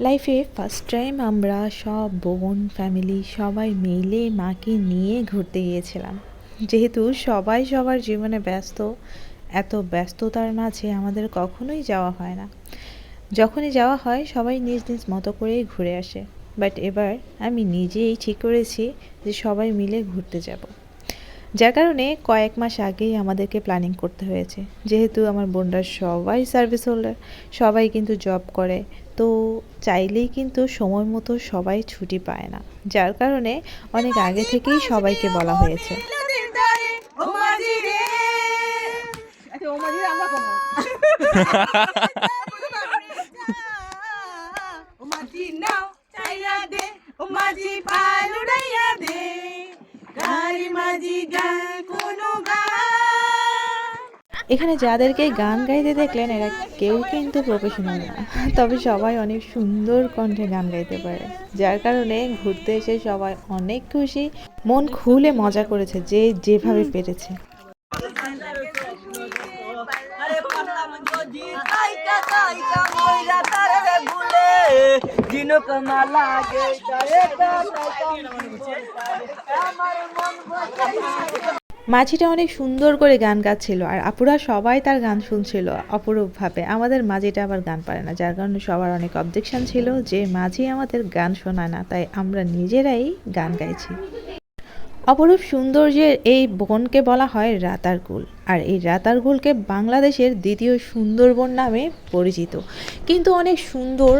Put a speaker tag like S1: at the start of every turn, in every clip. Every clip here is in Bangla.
S1: লাইফে ফার্স্ট টাইম আমরা সব বোন ফ্যামিলি সবাই মিলে মাকে নিয়ে ঘুরতে গিয়েছিলাম। যেহেতু সবাই সবার জীবনে ব্যস্ত, এত ব্যস্ততার মাঝে আমাদের কখনোই যাওয়া হয় না। যখনই যাওয়া হয়, সবাই নিজ নিজ মতো করেই ঘুরে আসে। বাট এবার আমি নিজেই ঠিক করেছি যে সবাই মিলে ঘুরতে যাব। যার কারণে কয়েক মাস আগেই আমাদেরকে প্ল্যানিং করতে হয়েছে। যেহেতু আমার বোনরা সবাই সার্ভিস হোল্ডার সবাই কিন্তু জব করে তো চাইলেই কিন্তু সময় মতো সবাই ছুটি পায় না যার কারণে অনেক আগে থেকেই সবাইকে বলা হয়েছে
S2: মাঝি দে মাঝি
S1: এখানে যাদেরকে গান গাইতে দেখলেন এরা কেউ কিন্তু প্রফেশনাল না। তবে সবাই অনেক সুন্দর কণ্ঠে গান গাইতে পারে। যার কারণে ঘুরতে এসে সবাই অনেক খুশি মন খুলে মজা করেছে যে যেভাবে পেরেছে।
S2: আমার মন
S1: মাঝিটা অনেক সুন্দর করে গান গাচ্ছিল আর আপুরা সবাই তার গান শুনছিল অপরূপভাবে। আমাদের মাঝিটা আবার গান পারে না, যার কারণে সবার অনেক অবজেকশন ছিল যে মাঝি আমাদের গান শোনায় না, তাই আমরা নিজেরাই গান গাইছি। অপরূপ সৌন্দর্যের এই বনকে বলা হয় রাতারগুল আর এই রাতারগুলকে বাংলাদেশের দ্বিতীয় সুন্দরবন নামে পরিচিত। কিন্তু অনেক সুন্দর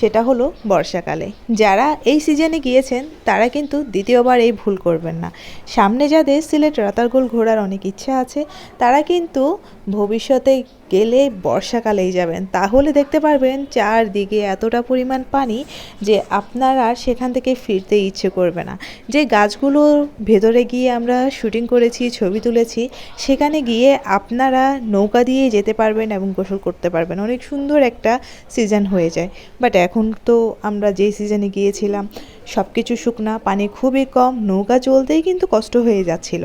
S1: সেটা হলো বর্ষাকালে। যারা এই সিজনে গিয়েছেন, তারা কিন্তু দ্বিতীয়বার এই ভুল করবেন না। সামনে যাদের সিলেট রাতারগুল ঘোরার অনেক ইচ্ছা আছে, তারা কিন্তু ভবিষ্যতে গেলে বর্ষাকালেই যাবেন। তাহলে দেখতে পারবেন চারদিকে এতটা পরিমাণ পানি যে আপনার আর সেখান থেকে ফিরতে ইচ্ছে করবে না। যে গাছগুলোর ভেতরে গিয়ে আমরা শুটিং করেছি, ছবি তুলেছি, সেখানে গিয়ে আপনারা নৌকা দিয়ে যেতে পারবেন এবং গোসল করতে পারবেন। অনেক সুন্দর একটা সিজন হয়ে যায়। বাট এখন তো আমরা যেই সিজনে গিয়েছিলাম সব কিছু শুকনা, পানি খুবই কম, নৌকা চলতেই কিন্তু কষ্ট হয়ে যাচ্ছিল।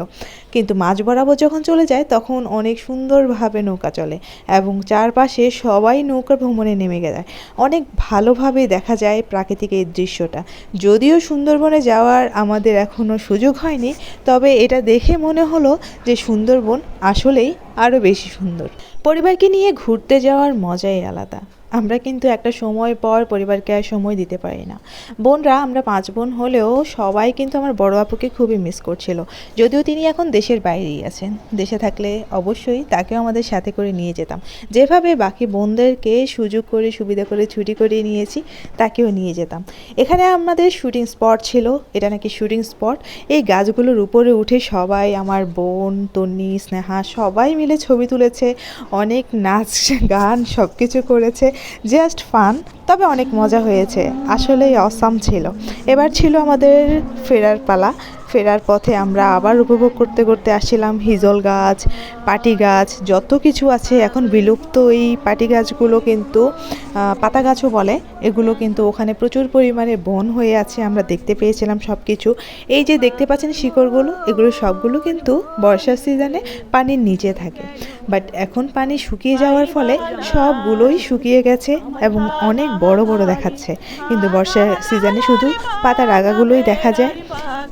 S1: কিন্তু মাঝ বরাবর যখন চলে যায়, তখন অনেক সুন্দরভাবে নৌকা চলে এবং চারপাশে সবাই নৌকা ভ্রমণে নেমে যায়। অনেক ভালোভাবে দেখা যায় প্রাকৃতিক এই দৃশ্যটা। যদিও সুন্দরবনে যাওয়ার আমাদের এখনও সুযোগ হয়নি, তবে এটা দেখে মনে হলো যে সুন্দরবন আসলেই আরও বেশি সুন্দর। পরিবারকে নিয়ে ঘুরতে যাওয়ার মজাই আলাদা। আমরা কিন্তু একটা সময় পর পরিবারকে আর সময় দিতে পারি না। বোনরা, আমরা পাঁচ বোন হলেও সবাই কিন্তু আমার বড় আপুকে খুবই মিস করছিল। যদিও তিনি এখন দেশের বাইরেই আছেন। দেশে থাকলে অবশ্যই তাকেও আমাদের সাথে করে নিয়ে যেতাম। যেভাবে বাকি বোনদেরকে সুযোগ করে, সুবিধা করে, ছুটি করিয়ে নিয়েছি, তাকেও নিয়ে যেতাম। এখানে আমাদের শুটিং স্পট ছিল। এটা নাকি শুটিং স্পট এই গাছগুলোর উপরে উঠে সবাই, আমার বোন, তন্নি, স্নেহা সবাই মিলে ছবি তুলেছে। অনেক নাচ, গান সব কিছু করেছে। জাস্ট ফান তবে অনেক মজা হয়েছে। আসলেই অসাম ছিল। এবার ছিল আমাদের ফেরার পালা। ফেরার পথে আমরা আবার উপভোগ করতে করতে আসছিলাম হিজল গাছ, পাটি গাছ, যত কিছু আছে এখন বিলুপ্ত এই পাটি গাছগুলো কিন্তু পাতা গাছও বলে, এগুলো কিন্তু ওখানে প্রচুর পরিমাণে বন হয়ে আছে, আমরা দেখতে পেয়েছিলাম সব কিছু এই যে দেখতে পাচ্ছেন শিকড়গুলো, এগুলো সবগুলো কিন্তু বর্ষার সিজনে পানির নিচে থাকে। বাট এখন পানি শুকিয়ে যাওয়ার ফলে সবগুলোই শুকিয়ে গেছে এবং অনেক বড় বড় দেখাচ্ছে। কিন্তু বর্ষার সিজনে শুধু পাতার আগাগুলোই দেখা যায়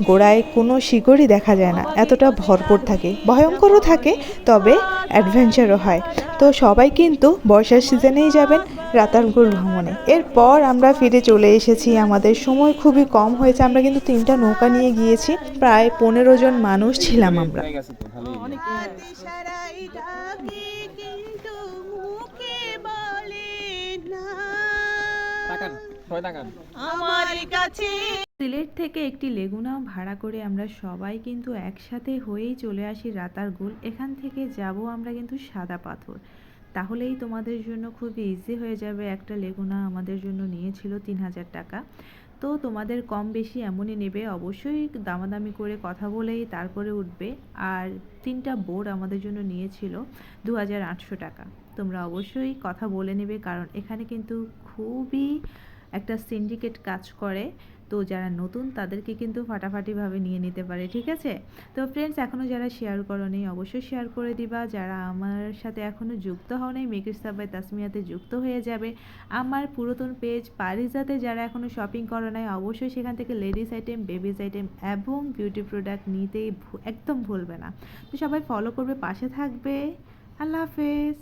S1: গোড়ায় কোনো শিকড়ই দেখা যায় না। এতটা ভরপুর থাকে ভয়ঙ্করও থাকে তবে অ্যাডভেঞ্চারও হয়। তো সবাই কিন্তু বর্ষার সিজনেই যাবেন রাতারগুল ভ্রমণে। এরপর আমরা ফিরে চলে এসেছি আমাদের সময় খুবই কম হয়েছে আমরা কিন্তু তিনটা নৌকা নিয়ে গিয়েছি প্রায় পনেরো জন মানুষ ছিলাম আমরা।
S2: আমার কাছে।
S1: সিলেট থেকে একটি লেগুনা ভাড়া করে আমরা সবাই কিন্তু একসাথে হয়েই চলে আসি রাতারগুল এখান থেকে যাব আমরা কিন্তু সাদা পাথর। তাহলেই তোমাদের জন্য খুবই ইজি হয়ে যাবে। একটা লেগুনা আমাদের জন্য নিয়েছিল তিন হাজার টাকা। তো তোমাদের কম বেশি এমনই নেবে। অবশ্যই দামাদামি করে কথা বলেই তারপরে উঠবে। আর তিনটা বোর্ড আমাদের জন্য নিয়েছিল দু হাজার আটশো টাকা। তোমরা অবশ্যই কথা বলে নেবে, কারণ এখানে কিন্তু খুবই একটা সিন্ডিকেট কাজ করে। তো যারা নতুন, তাদেরকে কিন্তু ফাটাফাটিভাবে নিয়ে নিতে পারে, ঠিক আছে? তো ফ্রেন্ডস এখনও যারা শেয়ার করনি, অবশ্যই শেয়ার করে দিবা। যারা আমার সাথে এখনও যুক্ত হও নাই মেকের সাবাই তাসমিয়াতে যুক্ত হয়ে যাবে। আমার পুরাতন পেজ পারিজাতে যারা এখনও শপিং করো নাই, অবশ্যই সেখান থেকে লেডিস আইটেম বেবিজ আইটেম এবং বিউটি প্রোডাক্ট নিতেই একদম ভুলবে না। তো সবাই ফলো করবে, পাশে থাকবে। আল্লাহ হাফেজ।